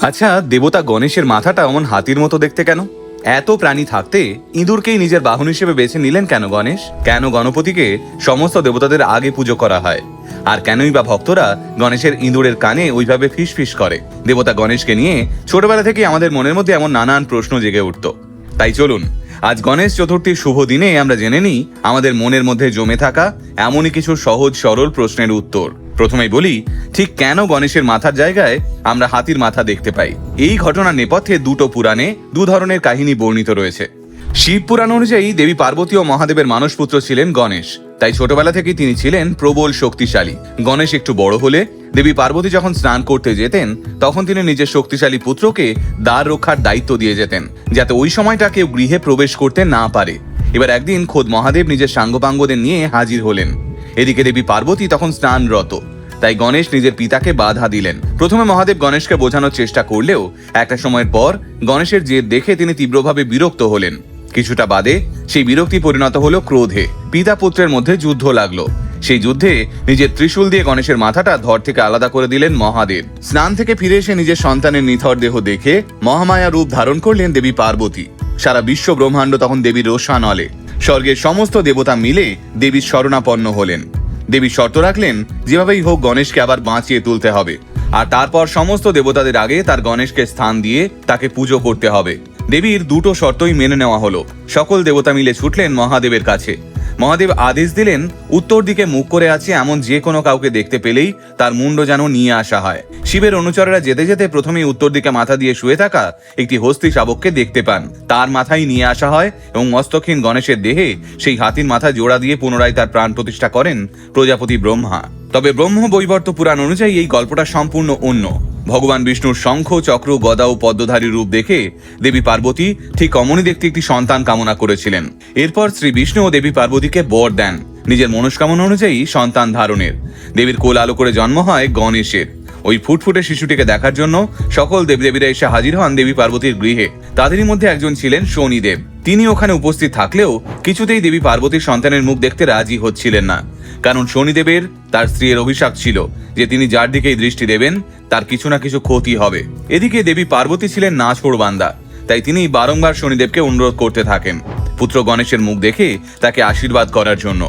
আচ্ছা দেবতা গণেশের মাথাটা অমন হাতির মতো দেখতে কেন? এত প্রাণী থাকতে ইঁদুরকেই নিজের বাহন হিসেবে বেছে নিলেন কেন গণেশ? কেন গণপতিকে সমস্ত দেবতাদের আগে পুজো করা হয়? আর কেনই বা ভক্তরা গণেশের ইঁদুরের কানে ওইভাবে ফিস ফিস করে? দেবতা গণেশকে নিয়ে ছোটবেলা থেকে আমাদের মনের মধ্যে এমন নানান প্রশ্ন জেগে উঠত। তাই চলুন, আজ গণেশ চতুর্থীর শুভ দিনে আমরা জেনে নিই আমাদের মনের মধ্যে জমে থাকা এমনই কিছু সহজ সরল প্রশ্নের উত্তর। প্রথমেই বলি, ঠিক কেন গণেশের মাথার জায়গায় আমরা হাতির মাথা দেখতে পাই? এই ঘটনার নেপথ্যে দুটো পুরাণে দু ধরনের কাহিনী বর্ণিত রয়েছে। শিব পুরাণ অনুযায়ী দেবী পার্বতী ও মহাদেবের মানসপুত্র ছিলেন গণেশ। তাই ছোটবেলা থেকে তিনি ছিলেন প্রবল শক্তিশালী। গণেশ একটু বড় হলে দেবী পার্বতী যখন স্নান করতে যেতেন, তখন তিনি নিজের শক্তিশালী পুত্রকে দ্বার রক্ষার দায়িত্ব দিয়ে যেতেন, যাতে ওই সময়টা কেউ গৃহে প্রবেশ করতে না পারে। এবার একদিন খোদ মহাদেব নিজের সাঙ্গপাঙ্গদের নিয়ে হাজির হলেন। এদিকে দেবী পার্বতী তখন স্নানরত। তাই গণেশ নিজের পিতাকে বাধা দিলেন। প্রথমে মহাদেব গণেশকে বোঝানোর চেষ্টা করলেও একটা সময়ের পর গণেশের জেদ দেখে তিনি তীব্রভাবে বিরক্ত হলেন। কিছুটা বাদে সেই বিরক্তি পরিণত হলো ক্রোধে। পিতা পুত্রের মধ্যে যুদ্ধ লাগল। সেই যুদ্ধে নিজের ত্রিশূল দিয়ে গণেশের মাথাটা ধর থেকে আলাদা করে দিলেন মহাদেব। স্নান থেকে ফিরে এসে নিজের সন্তানের নিথর দেহ দেখে মহামায়া রূপ ধারণ করলেন দেবী পার্বতী। সারা বিশ্ব ব্রহ্মাণ্ড তখন দেবীর রোষানলে। স্বর্গের সমস্ত দেবতা মিলে দেবীর শরণাপন্ন হলেন। দেবী শর্ত রাখলেন, যেভাবেই হোক গণেশকে আবার বাঁচিয়ে তুলতে হবে। আর তারপর সমস্ত দেবতাদের আগে তার গণেশকে স্থান দিয়ে তাকে পুজো করতে হবে। দেবীর দুটো শর্তই মেনে নেওয়া হলো। সকল দেবতা মিলে ছুটলেন মহাদেবের কাছে। মহাদেব আদেশ দিলেন, উত্তর দিকে মুখ করে আছে, এমন যে কোনো কাউকে দেখতে পেলেই তার মুন্ড যেন নিয়ে আসা হয়। শিবের অনুচরেরা যেতে যেতে প্রথমেই উত্তর দিকে মাথা দিয়ে শুয়ে থাকা একটি হস্তি শাবককে দেখতে পান। তার মাথায় নিয়ে আসা হয় এবং মস্তকহীন গণেশের দেহে সেই হাতির মাথা জোড়া দিয়ে পুনরায় তার প্রাণ প্রতিষ্ঠা করেন প্রজাপতি ব্রহ্মা। তবে ব্রহ্ম বৈবর্ত পুরাণ অনুযায়ী এই গল্পটা সম্পূর্ণ অন্য। ভগবান বিষ্ণুর শঙ্খ, চক্র, গদা ও পদ্মধারী রূপ দেখে দেবী পার্বতী ঠিক অমনি দেখতে একটি সন্তান কামনা করেছিলেন। এরপর শ্রী বিষ্ণু ও দেবী পার্বতীকে বর দেন। নিজের মনস্কামনা অনুযায়ী সন্তান ধারণের। দেবীর কোল আলো করে জন্ম হয় গণেশের। ওই ফুটফুটে শিশুটিকে দেখার জন্য সকল দেবদেবীরা এসে হাজির হন দেবী পার্বতীর গৃহে। তাদেরই মধ্যে একজন ছিলেন শনিদেব। তিনি ওখানে উপস্থিত থাকলেও কিছুতেই দেবী পার্বতীর সন্তানের মুখ দেখতে রাজি হচ্ছিলেন না। কারণ শনিদেবের তার স্ত্রীর অভিশাপ ছিল যে তিনি যার দিকেই দৃষ্টি দেবেন, তার কিছু না কিছু ক্ষতি হবে। এদিকে দেবী পার্বতী ছিলেন নাছোড় বান্দা তাই তিনি বারংবার শনিদেবকে অনুরোধ করতে থাকেন। পুত্র গণেশের মুখ দেখে তাকে আশীর্বাদ করার জন্য।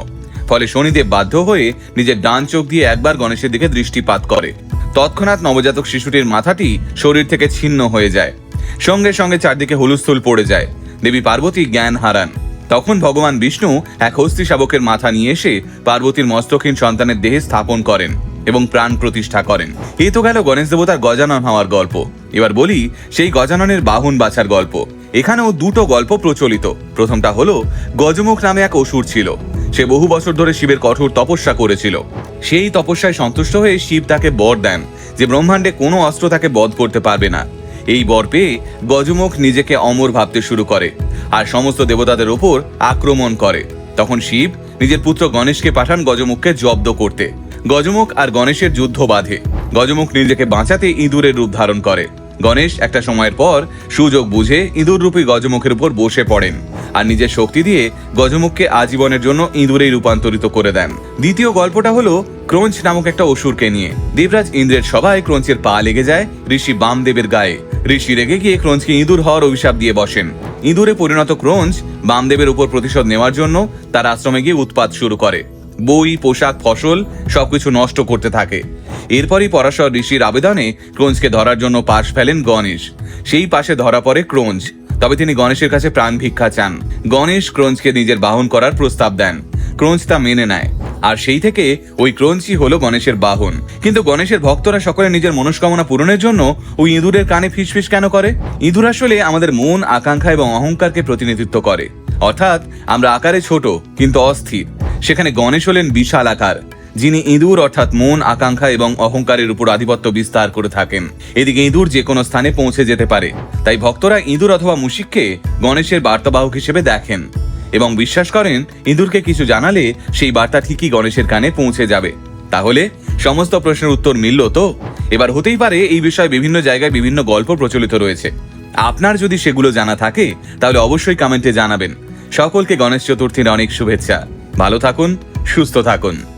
ফলে শনিদেব বাধ্য হয়ে নিজের ডান চোখ দিয়ে একবার গণেশের দিকে দৃষ্টিপাত করে। তৎক্ষণাৎ নবজাতক শিশুটির মাথাটি শরীর থেকে ছিন্ন হয়ে যায়। সঙ্গে সঙ্গে চারদিকে হুলুস্থুল পড়ে যায়। দেবী পার্বতী জ্ঞান হারান। তখন ভগবান বিষ্ণু এক হস্তি শাবকের মাথা নিয়ে এসে পার্বতীর মস্তকহীন সন্তানের দেহে স্থাপন করেন এবং প্রাণ প্রতিষ্ঠা করেন। এ তো গেল গণেশ দেবতার গজানন হওয়ার গল্প। এবার বলি, সেই গজাননের বাহন বাছার গল্প। এখানেও দুটো গল্প প্রচলিত। প্রথমটা হলো, গজমুখ নামে এক অসুর ছিল। সে বহু বছর ধরে শিবের কঠোর তপস্যা করেছিল। সেই তপস্যায় সন্তুষ্ট হয়ে শিব তাকে বর দেন, যে ব্রহ্মাণ্ডে কোনো অস্ত্র তাকে বধ করতে পারবে না। এই বর পেয়ে গজমুখ নিজেকে অমর ভাবতে শুরু করে আর সমস্ত দেবতাদের ওপর আক্রমণ করে। তখন শিব নিজের পুত্র গণেশকে পাঠান গজমুখকে জব্দ করতে। গজমুখ আর গণেশের যুদ্ধ বাঁধে। গজমুখ নিজেকে বাঁচাতে ইঁদুরের রূপ ধারণ করে। গণেশ একটা সময়ের পর সুযোগ বুঝে ইঁদুর রূপী গজমুখের উপর বসে পড়েন আর নিজের শক্তি দিয়ে গজমুখকে আজীবনের জন্য ইঁদুরেই রূপান্তরিত করে দেন। দ্বিতীয় গল্পটা হলো ক্রঞ্চ নামক একটা অসুরকে নিয়ে। দেবরাজ ইন্দ্রের সভায় ক্রঞ্চের পা লেগে যায় ঋষি বামদেবের গায়ে। ঋষি রেগে গিয়ে ক্রঞ্চকে ইঁদুর হওয়ার অভিশাপ দিয়ে বসেন। ইঁদুরে পরিণত ক্রঞ্চ বামদেবের উপর প্রতিশোধ নেওয়ার জন্য তার আশ্রমে গিয়ে উৎপাত শুরু করে। বই, পোশাক, ফসল সবকিছু নষ্ট করতে থাকে। এরপরই পরাশর ঋষির আবেদনে ক্রোঞ্চকে ধরার জন্য পাশ ফেলেন গণেশ। সেই পাশে ধরা পড়ে ক্রোঞ্চ তবে তিনি গণেশের কাছে প্রাণ ভিক্ষা চান। গণেশ ক্রোঞ্চকে নিজের বাহন করার প্রস্তাব দেন। ক্রোঞ্চ তা মেনে নেয়। আর সেই থেকে ওই ক্রোঞ্চই হলো গণেশের বাহন। কিন্তু গণেশের ভক্তরা সকলে নিজের মনস্কামনা পূরণের জন্য ওই ইঁদুরের কানে ফিসফিস কেন করে? ইঁদুর আসলে আমাদের মন, আকাঙ্ক্ষা এবং অহংকারকে প্রতিনিধিত্ব করে। অর্থাৎ আমরা আকারে ছোট, কিন্তু অস্থির। সেখানে গণেশ হলেন বিশাল আকার, যিনি ইঁদুর অর্থাৎ মন, আকাঙ্ক্ষা এবং অহংকারের উপর আধিপত্য বিস্তার করে থাকেন। এদিকে ইঁদুর যে কোনো স্থানে পৌঁছে যেতে পারে। তাই ভক্তরা ইঁদুর অথবা মুশিককে গণেশের বার্তাবাহক হিসেবে দেখেন। এবং বিশ্বাস করেন, ইঁদুরকে কিছু জানালে সেই বার্তা ঠিকই গণেশের কানে পৌঁছে যাবে। তাহলে সমস্ত প্রশ্নের উত্তর মিলল তো? এবার হতেই পারে এই বিষয়ে বিভিন্ন জায়গায় বিভিন্ন গল্প প্রচলিত রয়েছে। আপনার যদি সেগুলো জানা থাকে, তাহলে অবশ্যই কমেন্টে জানাবেন। সকলকে গণেশ চতুর্থীর অনেক শুভেচ্ছা। ভালো থাকুন, সুস্থ থাকুন।